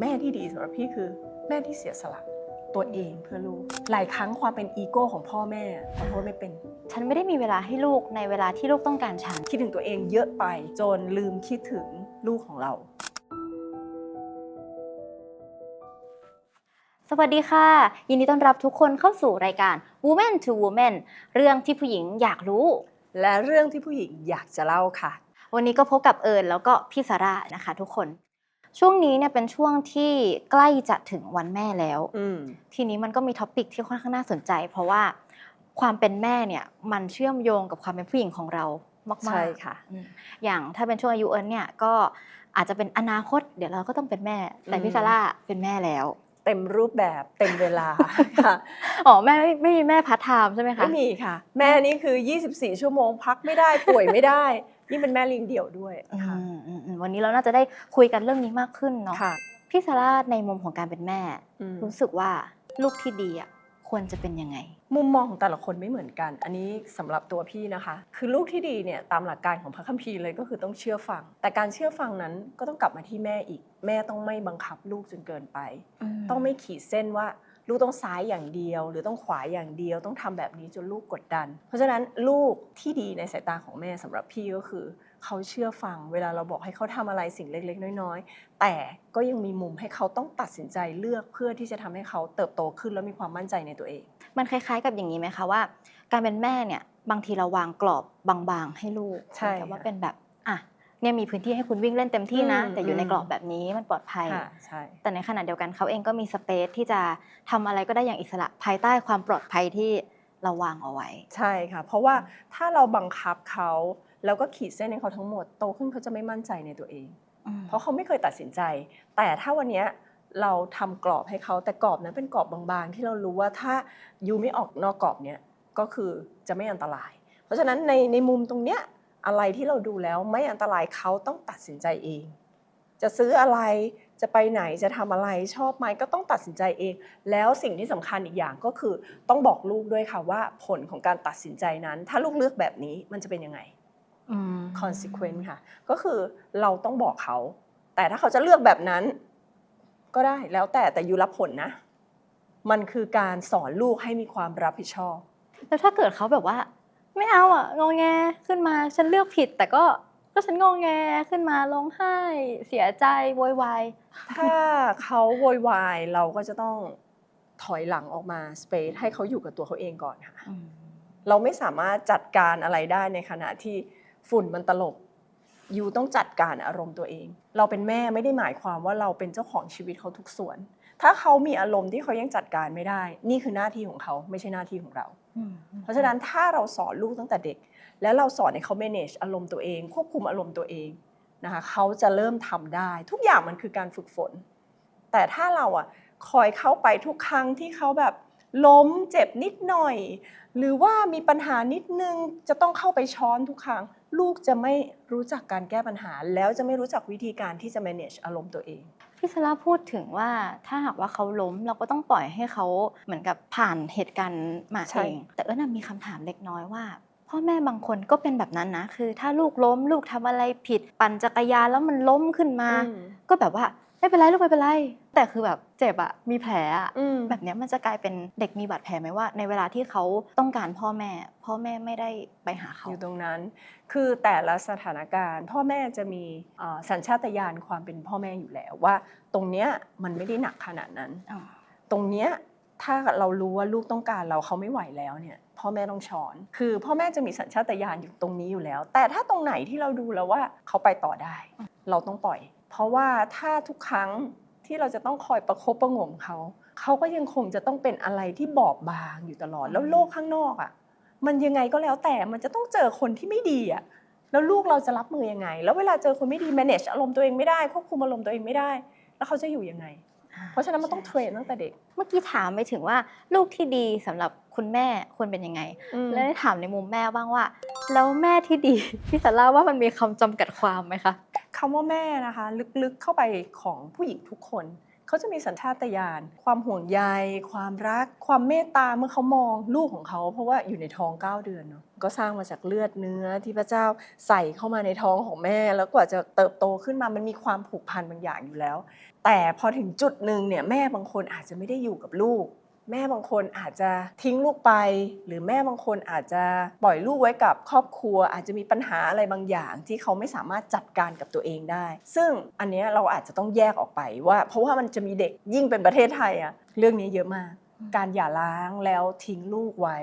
แม่ที่ดีสำหรับพี่คือแม่ที่เสียสละตัวเองเพื่อลูก หลายครั้งความเป็นอีโก้ของพ่อแม่ขอโทษไม่เป็น ฉันไม่ได้มีเวลาให้ลูกในเวลาที่ลูกต้องการฉัน คิดถึงตัวเองเยอะไปจนลืมคิดถึงลูกของเรา สวัสดีค่ะ ยินดีต้อนรับทุกคนเข้าสู่รายการ Woman to Woman เรื่องที่ผู้หญิงอยากรู้ และเรื่องที่ผู้หญิงอยากจะเล่าค่ะ วันนี้ก็พบกับเอิญแล้วก็พี่สาร่านะคะ ทุกคน ช่วงนี้เนี่ยเป็นช่วงที่ใกล้จะถึงวันแม่แล้วอืมทีนี้มันก็มีท็อปิกที่ค่อนข้างน่าสนใจ เพราะว่าความเป็นแม่เนี่ยมันเชื่อมโยงกับความเป็นผู้หญิงของเรามากๆใช่ค่ะอืมอย่างถ้าเป็นช่วงอายุเอิญเนี่ยก็อาจจะเป็นอนาคต เดี๋ยวเราก็ต้องเป็นแม่ แต่พี่อืมซาร่าเป็นแม่แล้ว เต็มรูปแบบเต็มเวลาค่ะอ๋อแม่ไม่ไม่มีแม่พาร์ทไทม์ใช่ไหมคะไม่มีค่ะ แม่นี่คือ 24 ชั่วโมงพักไม่ได้ป่วยไม่ได้นี่เป็นแม่เลิงเดี่ยวด้วยอืค่ะมอืมอืมวันนี้เราน่าจะได้คุยกันเรื่องนี้มากขึ้นเนาะค่ะพี่ซาร่าในมุมของการเป็นแม่อืมรู้สึกว่าลูกที่ดีอะ ควรจะเป็นยังไง มุมมองของแต่ละคนไม่เหมือนกัน อันนี้สำหรับตัวพี่นะคะ คือลูกที่ดีเนี่ยตามหลักการของพระคัมภีร์เลยก็คือต้องเชื่อฟัง แต่การเชื่อฟังนั้นก็ต้องกลับมาที่แม่อีก แม่ต้องไม่บังคับลูกจนเกินไป ต้องไม่ขีดเส้นว่าลูกต้องซ้ายอย่างเดียว หรือต้องขวาอย่างเดียวต้องทำแบบนี้จนลูกกดดัน เพราะฉะนั้นลูกที่ดีในสายตาของแม่สำหรับพี่ก็คือ เขาเชื่อฟัง เวลาเราบอกให้เขาทำอะไรสิ่งเล็ก ๆ น้อยๆ แต่ก็ยังมีมุมให้เขาต้องตัดสินใจเลือกเพื่อที่จะทำให้เขาเติบโตขึ้นแล้วมีความมั่นใจในตัวเอง มันคล้าย ๆ กับอย่างนี้ไหมคะว่า การเป็นแม่เนี่ยบางทีเราวางกรอบบางๆให้ลูกใช่แต่ว่าค่ะเป็นแบบอะเนี่ยมีพื้นที่ให้คุณวิ่งเล่นเต็มที่นะอืมแต่อยู่ในอืมกรอบแบบนี้มันปลอดภัยค่ะใช่แต่ในขณะเดียวกันเขาเองก็มีสเปซที่จะทำอะไรก็ได้อย่างอิสระภายใต้ความปลอดภัยที่เราวางเอาไว้ ใช่ค่ะ เพราะว่าถ้าเราบังคับเขา แล้วก็ขีดเส้นให้เขาทั้งหมดโตขึ้นเขาจะไม่มั่นใจในตัวเอง เพราะเขาไม่เคยตัดสินใจ แต่ถ้าวันเนี้ยเราทำกรอบให้เขาแต่กรอบนั้นเป็นกรอบบางๆ ที่เรารู้ว่าถ้ายูไม่ออกนอกกรอบเนี้ยก็คือจะไม่อันตราย เพราะฉะนั้นในในมุมตรงเนี้ยอะไรที่เราดูแล้วไม่อันตรายเขาต้องตัดสินใจเอง จะซื้ออะไรจะไปไหนจะทำอะไรชอบไหมก็ต้องตัดสินใจเอง แล้วสิ่งที่สำคัญอีกอย่างก็คือต้องบอกลูกด้วยค่ะว่าผลของการตัดสินใจนั้น ถ้าลูกเลือกแบบนี้มันจะเป็นยังไงอืม consequence ค่ะ ก็คือเราต้องบอกเขา แต่ถ้าเขาจะเลือกแบบนั้น ก็ได้แล้วแต่แต่อยู่รับผลนะ มันคือการสอนลูกให้มีความรับผิดชอบ แล้วถ้าเกิดเขาแบบว่า ไม่เอาอะงอแงขึ้นมาฉันเลือกผิด แต่ก็ก็ฉันงอแงขึ้นมาร้องไห้เสียใจโวยวายถ้าเขาโวยวายเราก็จะต้องถอยหลังออกมา space ให้เขาอยู่กับตัวเขาเองก่อนค่ะเราไม่สามารถจัดการอะไรได้ในขณะที่ ฝุ่นมันตลบยูต้องจัดการอารมณ์ตัวเอง เราเป็นแม่ไม่ได้หมายความว่าเราเป็นเจ้าของชีวิตเขาทุกส่วน ถ้าเขามีอารมณ์ที่เขายังจัดการไม่ได้ นี่คือหน้าที่ของเขาไม่ใช่หน้าที่ของเรา เพราะฉะนั้นถ้าเราสอนลูกตั้งแต่เด็ก แล้วเราสอนให้เขา manage อารมณ์ตัวเอง ควบคุมอารมณ์ตัวเองนะคะเขาจะเริ่มทำได้ ทุกอย่างมันคือการฝึกฝน แต่ถ้าเราอะคอยเข้าไปทุกครั้งที่เขาแบบล้มเจ็บนิดหน่อย หรือว่ามีปัญหานิดนึงจะต้องเข้าไปช้อนทุกครั้ง ลูกจะไม่รู้จักการแก้ปัญหา แล้วจะไม่รู้จักวิธีการที่จะ manage อารมณ์ตัวเองพี่ซาร่าพูดถึงว่าถ้าหากว่าเขาล้มเราก็ต้องปล่อยให้เขาเหมือนกับผ่านเหตุการณ์มาใช่เองแต่เออน่ะมีคำถามเล็กน้อยว่าพ่อแม่บางคนก็เป็นแบบนั้นนะ คือถ้าลูกล้มลูกทำอะไรผิด ปั่นจักรยานแล้วมันล้มขึ้นมาอืมก็แบบว่า ไม่เป็นไรลูกไม่เป็นไร แต่คือแบบเจ็บอะมีแผลอะอืม แบบเนี้ยมันจะกลายเป็นเด็กมีบาดแผลไหมว่า ในเวลาที่เขาต้องการพ่อแม่ พ่อแม่ไม่ได้ไปหาเขา อยู่ตรงนั้น คือแต่ละสถานการณ์ พ่อแม่จะมีเอ่อสัญชาตญาณความเป็นพ่อแม่อยู่แล้วว่า ตรงเนี้ยมันไม่ได้หนักขนาดนั้นอ๋อตรงเนี้ยถ้าเรารู้ว่าลูกต้องการเราเขาไม่ไหวแล้วเนี่ยพ่อแม่ต้องช้อน คือพ่อแม่จะมีสัญชาตญาณอยู่ตรงนี้อยู่แล้ว แต่ถ้าตรงไหนที่เราดูแล้วว่าเขาไปต่อได้ เราต้องปล่อย เพราะว่าถ้าทุกครั้งที่เราจะต้องคอยประคบประหงมเขาเขาก็ยังคงจะต้องเป็นอะไรที่บอบบางอยู่ตลอด แล้วโลกข้างนอกอะ มันยังไงก็แล้วแต่มันจะต้องเจอคนที่ไม่ดีอะแล้วลูกเราจะรับมือยังไง แล้วเวลาเจอคนไม่ดี manage อารมณ์ตัวเองไม่ได้ควบคุมอารมณ์ตัวเองไม่ได้ แล้วเขาจะอยู่ยังไง เพราะฉะนั้นมันต้องเทรนตั้งแต่เด็ก เมื่อกี้ถามไปถึงว่าลูกที่ดีสำหรับคุณแม่ควรเป็นยังไง แล้วได้ถามในมุมแม่บ้างว่า แล้วแม่ที่ดีพี่สาร่าว่ามันมีคำจำกัดความไหมคะ คำว่าแม่นะคะ ลึกๆเข้าไปของผู้หญิงทุกคน เขาจะมีสัญชาตญาณความห่วงใย ความรัก ความเมตตาเมื่อเขามองลูกของเขา เพราะว่าอยู่ในท้อง 9 เดือนเนาะก็สร้างมาจากเลือดเนื้อที่พระเจ้าใส่เข้ามาในท้องของแม่ แล้วกว่าจะเติบโตขึ้นมามันมีความผูกพันบางอย่างอยู่แล้ว แต่พอถึงจุดหนึ่งเนี่ยแม่บางคนอาจจะไม่ได้อยู่กับลูก แม่บางคนอาจจะทิ้งลูกไป หรือแม่บางคนอาจจะปล่อยลูกไว้กับครอบครัว อาจจะมีปัญหาอะไรบางอย่างที่เขาไม่สามารถจัดการกับตัวเองได้ ซึ่งอันนี้เราอาจจะต้องแยกออกไปว่า เพราะว่ามันจะมีเด็กยิ่งเป็นประเทศไทยอะเรื่องนี้เยอะมาก การหย่าร้างแล้วทิ้งลูกไว้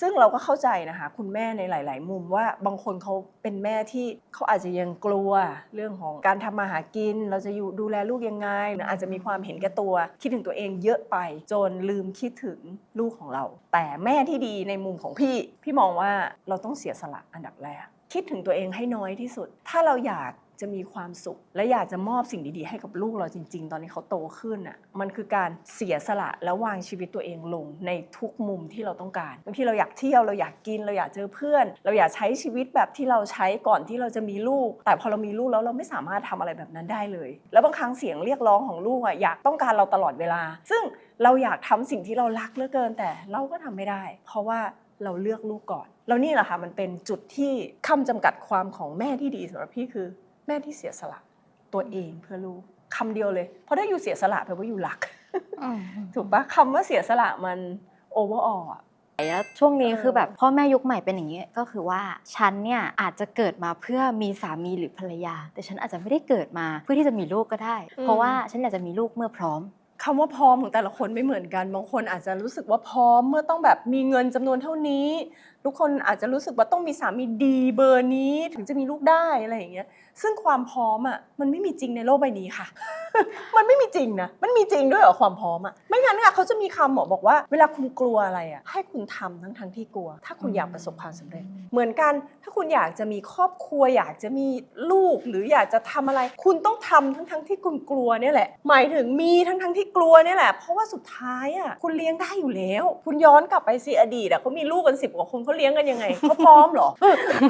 ซึ่งเราก็เข้าใจนะคะ คุณแม่ในหลาย ๆ มุมว่าบางคนเขาเป็นแม่ที่เขาอาจจะยังกลัวเรื่องของการทำมาหากิน เราจะอยู่ดูแลลูกยังไงหรืออาจจะมีความเห็นแก่ตัว คิดถึงตัวเองเยอะไป จนลืมคิดถึงลูกของเรา แต่แม่ที่ดีในมุมของพี่ พี่มองว่าเราต้องเสียสละอันดับแรก คิดถึงตัวเองให้น้อยที่สุด ถ้าเราอยากจะมีความสุข และอยากจะมอบสิ่งดีๆ ให้กับลูกเราจริง ๆ ตอนนี้เขาโตขึ้นอะมันคือการเสียสละแล้ววางชีวิตตัวเองลงในทุกมุมที่เราต้องการบางทีเราอยากเที่ยวเราอยากกินเราอยากเจอเพื่อน เราอยากใช้ชีวิตแบบที่เราใช้ก่อนที่เราจะมีลูก แต่พอเรามีลูกแล้วเราไม่สามารถทำอะไรแบบนั้นได้เลย แล้วบางครั้งเสียงเรียกร้องของลูกอะอยากต้องการเราตลอดเวลา ซึ่งเราอยากทำสิ่งที่เรารักเหลือเกิน แต่เราก็ทำไม่ได้ เพราะว่า เราเลือกลูกก่อน แล้วนี่แหละค่ะมันเป็นจุดที่คำจำกัดความของแม่ที่ดีสำหรับพี่คือ แม่ที่เสียสละตัวเองเพื่อลูกคำเดียวเลย เพราะถ้าอยู่เสียสละแปลว่าอยู่รักถูกปะคำว่าเสียสละมันโอเวอร์ออลอะแล้วช่วงนี้เออคือแบบพ่อแม่ยุคใหม่เป็นอย่างนี้ก็คือว่าฉันเนี่ยอาจจะเกิดมาเพื่อมีสามีหรือภรรยา แต่ฉันอาจจะไม่ได้เกิดมาเพื่อที่จะมีลูกก็ได้ เพราะว่าฉันอยากจะมีลูกเมื่อพร้อม คำว่าพร้อมของแต่ละคนไม่เหมือนกัน บางคนอาจจะรู้สึกว่าพร้อมเมื่อต้องแบบมีเงินจำนวนเท่านี้ทุกคนอาจจะรู้สึกว่าต้องมีสามีดีเบอร์นี้ถึงจะมีลูกได้อะไรอย่างเงี้ย ซึ่งความพร้อมอะมันไม่มีจริงในโลกใบนี้ค่ะ มันไม่มีจริงนะ มันมีจริงด้วยเหรอความพร้อมอะ ไม่งั้นค่ะเขาจะมีคำหมอบอกว่า เวลาคุณกลัวอะไรอะให้คุณทำทั้งทั้งๆที่กลัว ถ้าคุณอยากประสบความสำเร็จ เหมือนกันถ้าคุณอยากจะมีครอบครัวอยากจะมีลูกหรืออยากจะทำอะไร คุณต้องทำทั้งทั้งๆที่คุณกลัวเนี่ยแหละ หมายถึงมีทั้งทั้งๆที่กลัวเนี่ยแหละ เพราะว่าสุดท้ายอะคุณเลี้ยงได้อยู่แล้ว คุณย้อนกลับไปสิอดีตอะเขามีลูกกันสิบกว่าคนเขาเลี้ยงกันยังไงเขาพร้อมเหรอ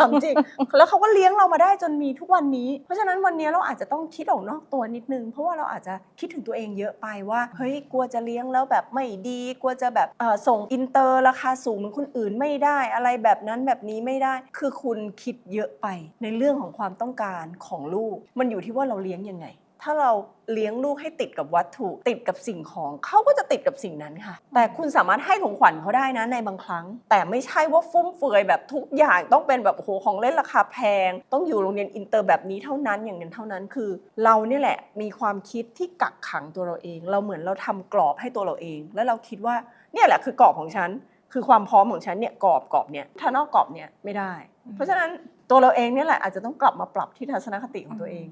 ถามจริงแล้วเขาก็เลี้ยงเรามาได้จนมีทุกวันนี้ เพราะฉะนั้นวันนี้เราอาจจะต้องคิดออกนอกตัวนิดนึง เพราะว่าเราอาจจะคิดถึงตัวเองเยอะไปว่าเฮ้ยกลัวจะเลี้ยงแล้วแบบไม่ดีกลัวจะแบบเอ่อส่งอินเตอร์ราคาสูงเหมือนคนอื่นไม่ได้ อะไรแบบนั้นแบบนี้ไม่ได้ คือคุณคิดเยอะไปในเรื่องของความต้องการของลูก มันอยู่ที่ว่าเราเลี้ยงยังไง ถ้าเราเลี้ยงลูกให้ติดกับวัตถุ ติดกับสิ่งของเขาก็จะติดกับสิ่งนั้นค่ะ แต่คุณสามารถให้ของขวัญเขาได้นะในบางครั้ง แต่ไม่ใช่ว่าฟุ่มเฟือยแบบทุกอย่างต้องเป็นแบบโอ้โหของเล่นราคาแพง ต้องอยู่โรงเรียนอินเตอร์แบบนี้เท่านั้นอย่างนั้นเท่านั้นคือ เราเนี่ยแหละมีความคิดที่กักขังตัวเราเอง เราเหมือนเราทำกรอบให้ตัวเราเอง แล้วเราคิดว่าเนี่ยแหละคือกรอบของฉันคือความพร้อมของฉันเนี่ยกรอบกรอบเนี่ยถ้านอกกรอบเนี่ยไม่ได้ เพราะฉะนั้นตัวเราเองเนี่ยแหละอาจจะต้องกลับมาปรับที่ทัศนคติของตัวเอง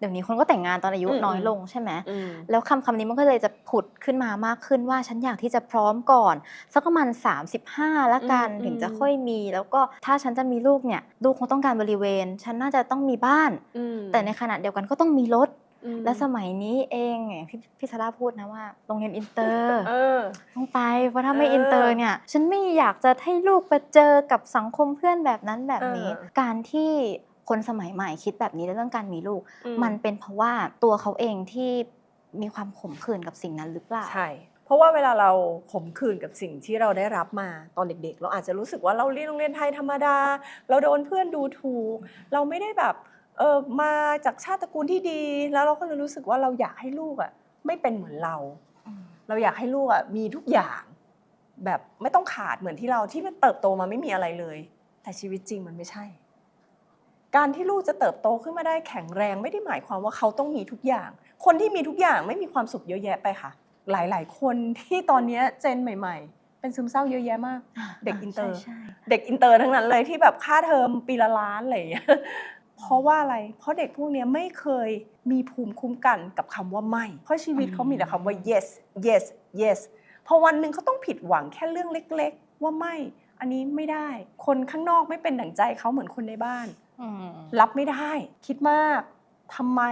เดี๋ยวนี้คนก็แต่งงานตอนอายุอืมน้อยลงใช่ไหมอืมแล้วคำคำนี้มันก็เลยจะผุดขึ้นมามากขึ้นว่าฉันอยากที่จะพร้อมก่อนสักประมาณ35ละกันอืมถึงจะอืมค่อยมี แล้วก็ถ้าฉันจะมีลูกเนี่ยลูกคงต้องการบริเวณ ฉันน่าจะต้องมีบ้านอืมแต่ในขณะเดียวกันก็ต้องมีรถอืมและสมัยนี้เองอย่างที่พี่ซาร่าพูดนะว่าโรงเรียนอินเตอร์เออต้องไปเพราะถ้าไม่เอออิอินเตอร์เนี่ย ฉันไม่อยากจะให้ลูกไปเจอกับสังคมเพื่อนแบบนั้นแบบนี้เออการที่ คนสมัยใหม่คิดแบบนี้ในเรื่องการมีลูกอืมันเป็นเพราะว่าตัวเขาเองที่มีความขมขื่นกับสิ่งนั้นหรือเปล่าใช่เพราะว่าเวลาเราขมขื่นกับสิ่งที่เราได้รับมาตอนเด็กๆ เราอาจจะรู้สึกว่าเราเรียนโรงเรียนไทยธรรมดา เราโดนเพื่อนดูถูก เราไม่ได้แบบเออมาจากชาติตระกูลที่ดี แล้วเราก็เลยรู้สึกว่าเราอยากให้ลูกอะไม่เป็นเหมือนเรา เราอยากให้ลูกอะมีทุกอย่าง แบบไม่ต้องขาดเหมือนที่เราที่มันเติบโตมาไม่มีอะไรเลย แต่ชีวิตจริงมันไม่ใช่ การที่ลูกจะเติบโตขึ้นมาได้แข็งแรงไม่ได้หมายความว่าเขาต้องมีทุกอย่าง คนที่มีทุกอย่างไม่มีความสุขเยอะแยะไปค่ะ หลาย ๆ คนที่ตอนเนี้ยเจนใหม่ ๆ เป็นซึมเศร้าเยอะแยะมาก เด็กอินเตอร์ใช่เด็กอินเตอร์ทั้งนั้นเลยที่แบบค่าเทอมปีละล้านอะไรอย่างเงี้ยเพราะว่าอะไร เพราะเด็กพวกเนี้ยไม่เคยมีภูมิคุ้มกันกับคำว่าไม่ เพราะชีวิตเขามีแต่คำว่า yes yes yes พอวันหนึ่งเขาต้องผิดหวังแค่เรื่องเล็ก ๆ ว่าไม่ อันนี้ไม่ได้ คนข้างนอกไม่เป็นดั่งใจเขาเหมือนคนในบ้านอืม รับไม่ได้ คิดมากทำไม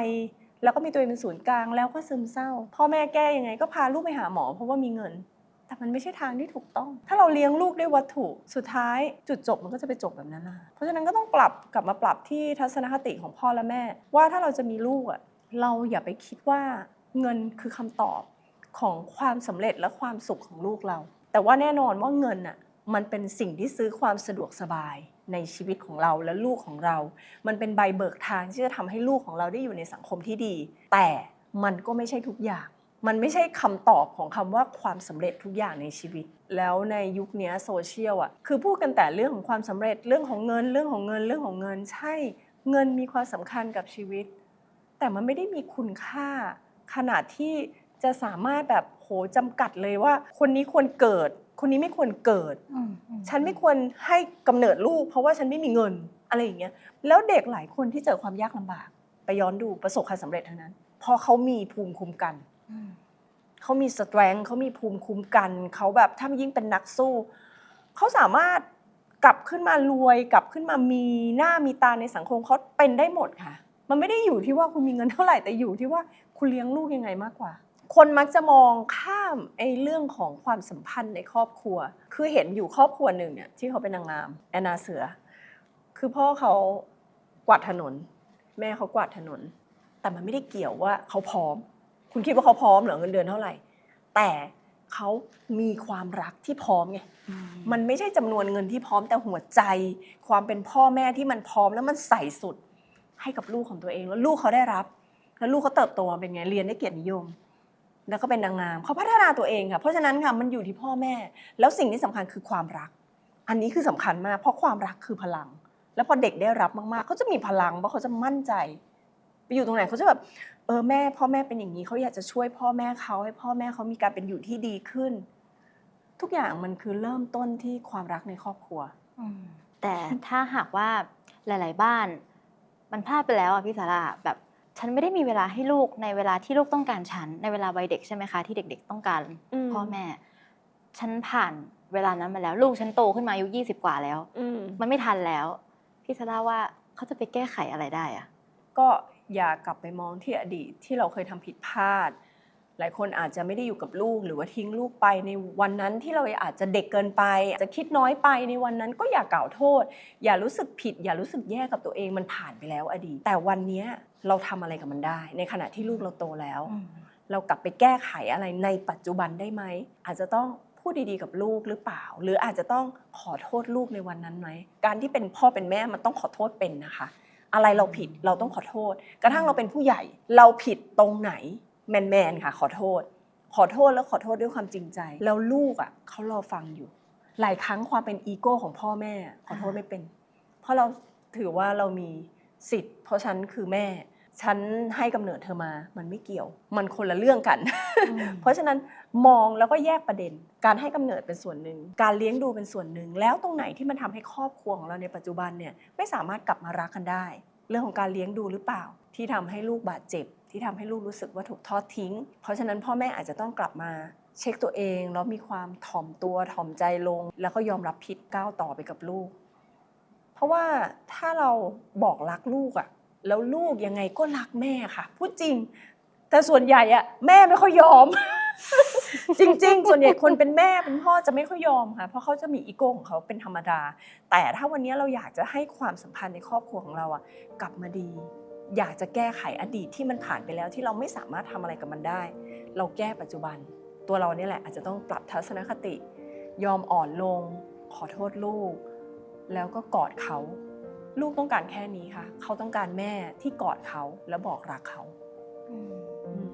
แล้วก็มีตัวเองเป็นศูนย์กลางแล้วก็ซึมเศร้า พ่อแม่แก้ยังไงก็พาลูกไปหาหมอ เพราะว่ามีเงิน แต่มันไม่ใช่ทางที่ถูกต้อง ถ้าเราเลี้ยงลูกด้วยวัตถุสุดท้ายจุดจบมันก็จะไปจบแบบนั้นนะเพราะฉะนั้นก็ต้องปรับกลับมาปรับที่ทัศนคติของพ่อและแม่ ว่าถ้าเราจะมีลูกอะเราอย่าไปคิดว่าเงินคือคำตอบของความสำเร็จและความสุขของลูกเรา แต่ว่าแน่นอนว่าเงินอะมันเป็นสิ่งที่ซื้อความสะดวกสบาย ในชีวิตของเราและลูกของเรา มันเป็นใบเบิกทางที่จะทำให้ลูกของเราได้อยู่ในสังคมที่ดี แต่มันก็ไม่ใช่ทุกอย่าง มันไม่ใช่คำตอบของคำว่าความสำเร็จทุกอย่างในชีวิต แล้วในยุคนี้โซเชียลอะคือพูดกันแต่เรื่องของความสำเร็จเรื่องของเงินเรื่องของเงินเรื่องของเงิน ใช่เงินมีความสำคัญกับชีวิต แต่มันไม่ได้มีคุณค่าขนาดที่จะสามารถแบบโหจำกัดเลยว่า คนนี้ควรเกิด คนนี้ไม่ควรเกิด ฉันไม่ควรให้กำเนิดลูก เพราะว่าฉันไม่มีเงินอะไรอย่างเงี้ย แล้วเด็กหลายคนที่เจอความยากลำบาก ไปย้อนดูประสบความสำเร็จทั้งนั้นเพราะเขามีภูมิคุ้มกัน เขามีสตร n งเขามีภูมิคุ้มกัน เขาแบบถ้ายิ่งเป็นนักสู้ เขาสามารถกลับขึ้นมารวย กลับขึ้นมามีหน้ามีตาในสังคมเขาเป็นได้หมดค่ะ มันไม่ได้อยู่ที่ว่าคุณมีเงินเท่าไหร่แต่อยู่ที่ว่าคุณเลี้ยงลูกยังไงมากกว่า คนมักจะมองข้ามไอ้เรื่องของความสัมพันธ์ในครอบครัว คือเห็นอยู่ครอบครัวหนึ่งเนี่ยที่เขาเป็นนางงามแอนนาเสือ คือพ่อเขากวาดถนน แม่เขากวาดถนน แต่มันไม่ได้เกี่ยวว่าเขาพร้อม คุณคิดว่าเขาพร้อมเหรอเงินเดือนเท่าไหร่ แต่เขามีความรักที่พร้อมไงมันไม่ใช่จำนวนเงินที่พร้อมแต่หัวใจ ความเป็นพ่อแม่ที่มันพร้อมแล้วมันใส่สุดให้กับลูกของตัวเอง แล้วลูกเขาได้รับ แล้วลูกเขาเติบโตมาเป็นไงเรียนได้เกียรตินิยม แล้วก็เป็นนางงามเขาพัฒนาตัวเองค่ะ เพราะฉะนั้นค่ะมันอยู่ที่พ่อแม่ แล้วสิ่งที่สำคัญคือความรัก อันนี้คือสำคัญมาก เพราะความรักคือพลัง แล้วพอเด็กได้รับมากๆเขาจะมีพลังเพราะเขาจะมั่นใจ ไปอยู่ตรงไหนเขาจะแบบเออแม่พ่อแม่เป็นอย่างนี้เขาอยากจะช่วยพ่อแม่เขาให้พ่อแม่เขามีการเป็นอยู่ที่ดีขึ้น ทุกอย่างมันคือเริ่มต้นที่ความรักในครอบครัวแต่ถ้าหากว่าหลาย ๆ บ้าน มันพลาดไปแล้วอะพี่สาราแบบ ฉันไม่ได้มีเวลาให้ลูกในเวลาที่ลูกต้องการฉันในเวลาวัยเด็กใช่ไหมคะที่เด็ก ๆ ต้องการอืมพ่อแม่ ฉันผ่านเวลานั้นมาแล้ว ลูกฉันโตขึ้นมาอายุยี่สิบกว่าแล้วอืมมันไม่ทันแล้ว พี่สาราว่าเขาจะไปแก้ไขอะไรได้อะก็อย่ากลับไปมองที่อดีตที่เราเคยทำผิดพลาด หลายคนอาจจะไม่ได้อยู่กับลูกหรือว่าทิ้งลูกไปในวันนั้นที่เราอาจจะเด็กเกินไปอาจจะคิดน้อยไปในวันนั้นก็อย่ากล่าวโทษ อย่ารู้สึกผิด อย่ารู้สึกแย่กับตัวเองมันผ่านไปแล้วอดีตแต่วันเนี้ยเราทำอะไรกับมันได้ ในขณะที่ลูกเราโตแล้ว เรากลับไปแก้ไขอะไรในปัจจุบันได้ไหมอาจจะต้องพูดดีๆกับลูกหรือเปล่า หรืออาจจะต้องขอโทษลูกในวันนั้นไหมการที่เป็นพ่อเป็นแม่มันต้องขอโทษเป็นนะคะ อะไรเราผิดเราต้องขอโทษ กระทั่งเราเป็นผู้ใหญ่ เราผิดตรงไหน แมนๆค่ะ ขอโทษ ขอโทษแล้วขอโทษด้วยความจริงใจ แล้วลูกอะเขารอฟังอยู่ หลายครั้งความเป็นอีโก้ของพ่อแม่ ขอโทษไม่เป็น เพราะเราถือว่าเรามีสิทธิ์ เพราะฉันคือแม่ ฉันให้กำเนิดเธอมา มันไม่เกี่ยว มันคนละเรื่องกัน เพราะฉะนั้นมองแล้วก็แยกประเด็น การให้กำเนิดเป็นส่วนหนึ่ง การเลี้ยงดูเป็นส่วนหนึ่ง แล้วตรงไหนที่มันทำให้ครอบครัวของเราในปัจจุบันเนี่ยไม่สามารถกลับมารักกันได้ เรื่องของการเลี้ยงดูหรือเปล่า ที่ทำให้ลูกบาดเจ็บ ที่ทำให้ลูกรู้สึกว่าถูกทอดทิ้ง เพราะฉะนั้นพ่อแม่อาจจะต้องกลับมาเช็คตัวเองแล้วมีความถ่อมตัวถ่อมใจลง แล้วก็ยอมรับผิดก้าวต่อไปกับลูก เพราะว่าถ้าเราบอกรักลูกอะแล้วลูกยังไงก็รักแม่ค่ะพูดจริง แต่ส่วนใหญ่อะแม่ไม่ค่อยยอม จริง ๆ ส่วนใหญ่คนเป็นแม่เป็นพ่อจะไม่ค่อยยอมค่ะ เพราะเขาจะมีอีโก้ของเขาเป็นธรรมดา แต่ถ้าวันนี้เราอยากจะให้ความสัมพันธ์ในครอบครัวของเราอะกลับมาดี อยากจะแก้ไขอดีตที่มันผ่านไปแล้วที่เราไม่สามารถทำอะไรกับมันได้ เราแก้ปัจจุบัน ตัวเราเนี่ยแหละอาจจะต้องปรับทัศนคติ ยอมอ่อนลง ขอโทษลูก แล้วก็กอดเขา ลูกต้องการแค่นี้ค่ะ เขาต้องการแม่ที่กอดเขาแล้วบอกรักเขา อืมอืม